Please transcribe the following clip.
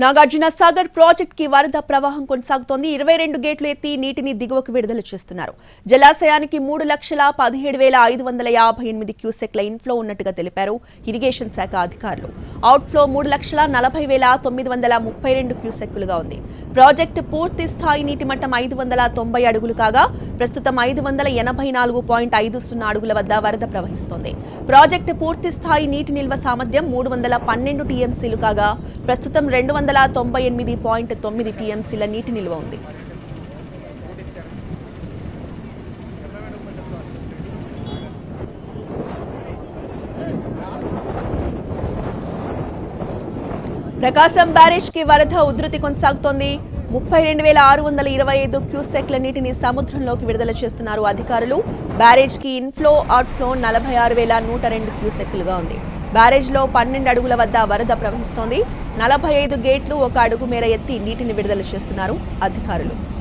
నాగార్జున సాగర్ ప్రాజెక్ట్కి వరద ప్రవాహం కొనసాగుతోంది. ఇరవై రెండు గేట్లు ఎత్తి నీటిని దిగువకు విడుదల చేస్తున్నారు. జలాశయానికి మూడు లక్షల పదిహేడు వేల ఐదు వందల యాభై ఎనిమిది క్యూసెక్ల ఇన్ఫ్లో ఉన్నట్టుగా తెలిపారు ఇరిగేషన్ శాఖ అధికారులు. అవుట్ఫ్లో మూడు లక్షల నలభై వేల తొమ్మిది వందల ముప్పై రెండు క్యూసెక్కులుగా ఉంది. ప్రాజెక్టు పూర్తి స్థాయి నీటి మట్టం ఐదు వందల తొంభై అడుగులు కాగా ప్రస్తుతం ఐదు వందల ఎనభై నాలుగు పాయింట్ ఐదు సున్నా అడుగుల వద్ద వరద ప్రవహిస్తోంది. ప్రాజెక్టు పూర్తి స్థాయి నీటి నిల్వ సామర్థ్యం మూడు వందల పన్నెండు టీఎంసీలు కాగా ప్రస్తుతం రెండు వందల తొంభై ఎనిమిది పాయింట్ తొమ్మిది టీఎంసీల నీటి నిల్వ ఉంది. ప్రకాశం బ్యారేజ్కి వరద ఉధృతి కొనసాగుతోంది. ముప్పై రెండు వేల ఆరు వందల ఇరవై ఐదు క్యూసెక్ల నీటిని సముద్రంలోకి విడుదల చేస్తున్నారు అధికారులు. బ్యారేజ్కి ఇన్ఫ్లో అవుట్ఫ్లో నలభై ఆరు వేల నూట రెండు క్యూసెక్లుగా ఉంది. బ్యారేజ్లో పన్నెండు అడుగుల వద్ద వరద ప్రవహిస్తోంది. నలభై ఐదు గేట్లు ఒక అడుగు మేర ఎత్తి నీటిని విడుదల చేస్తున్నారు అధికారులు.